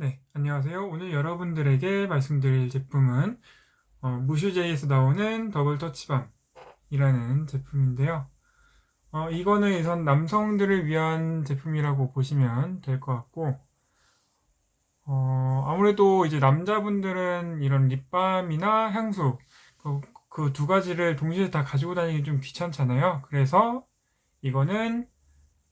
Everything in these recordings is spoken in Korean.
네, 안녕하세요. 오늘 여러분들에게 말씀드릴 제품은 어, 무슈제이에서 나오는 더블 터치밤이라는 제품인데요. 어, 이거는 우선 남성들을 위한 제품이라고 보시면 될 것 같고, 어, 아무래도 이제 남자분들은 이런 립밤이나 향수, 그두 가지를 동시에 다 가지고 다니기 좀 귀찮잖아요. 그래서 이거는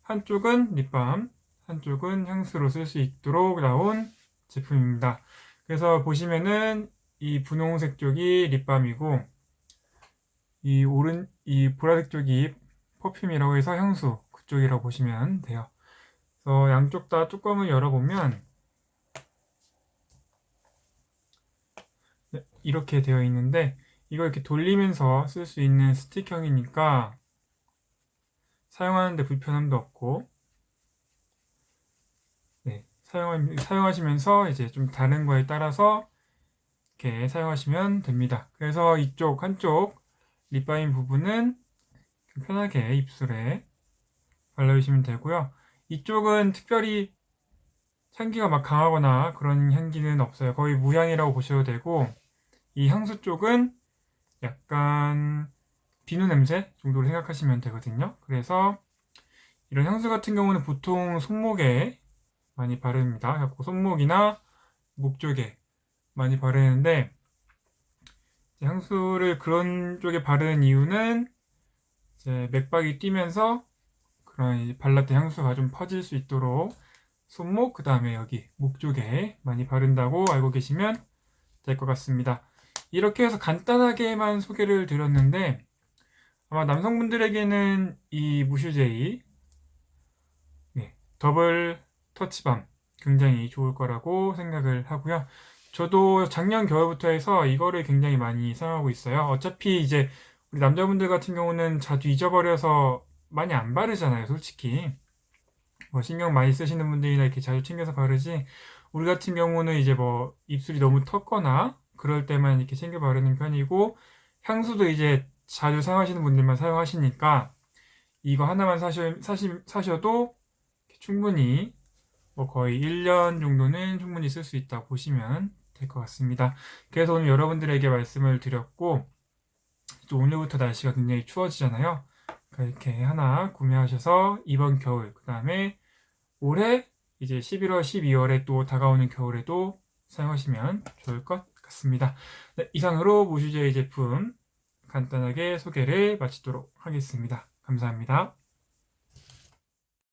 한쪽은 립밤, 한쪽은 향수로 쓸 수 있도록 나온 제품입니다. 그래서 보시면은 이 분홍색 쪽이 립밤이고 이 오른 이 보라색 쪽이 퍼퓸이라고 해서 향수 그쪽이라고 보시면 돼요. 그래서 양쪽 다 뚜껑을 열어보면 네, 이렇게 되어 있는데 이걸 이렇게 돌리면서 쓸 수 있는 스틱형이니까 사용하는데 불편함도 없고 사용, 사용하시면서 이제 좀 다른 거에 따라서 이렇게 사용하시면 됩니다. 그래서 이쪽 한쪽 립바인 부분은 편하게 입술에 발라주시면 되고요. 이쪽은 특별히 향기가 막 강하거나 그런 향기는 없어요. 거의 무향이라고 보셔도 되고 이 향수 쪽은 약간 비누 냄새 정도로 생각하시면 되거든요. 그래서 이런 향수 같은 경우는 보통 손목에 많이 바릅니다. 그래서 손목이나 목 쪽에 많이 바르는데 향수를 그런 쪽에 바르는 이유는 이제 맥박이 뛰면서 그런 발랐던 향수가 좀 퍼질 수 있도록 손목 그 다음에 여기 목 쪽에 많이 바른다고 알고 계시면 될 것 같습니다. 이렇게 해서 간단하게만 소개를 드렸는데 아마 남성분들에게는 이 무슈제이 네, 더블 터치밤 굉장히 좋을 거라고 생각을 하고요. 저도 작년 겨울부터 해서 이거를 굉장히 많이 사용하고 있어요. 어차피 이제 우리 남자분들 같은 경우는 자주 잊어버려서 많이 안 바르잖아요, 솔직히. 뭐 신경 많이 쓰시는 분들이나 이렇게 자주 챙겨서 바르지. 우리 같은 경우는 이제 뭐 입술이 너무 텄거나 그럴 때만 이렇게 챙겨 바르는 편이고 향수도 이제 자주 사용하시는 분들만 사용하시니까 이거 하나만 사셔, 사시, 사셔도 충분히 뭐 거의 1년 정도는 충분히 쓸 수 있다 보시면 될 것 같습니다. 그래서 오늘 여러분들에게 말씀을 드렸고 또 오늘부터 날씨가 굉장히 추워지잖아요. 그러니까 이렇게 하나 구매하셔서 이번 겨울 그 다음에 올해 이제 11월, 12월에 또 다가오는 겨울에도 사용하시면 좋을 것 같습니다. 네, 이상으로 무슈제이 제품 간단하게 소개를 마치도록 하겠습니다. 감사합니다.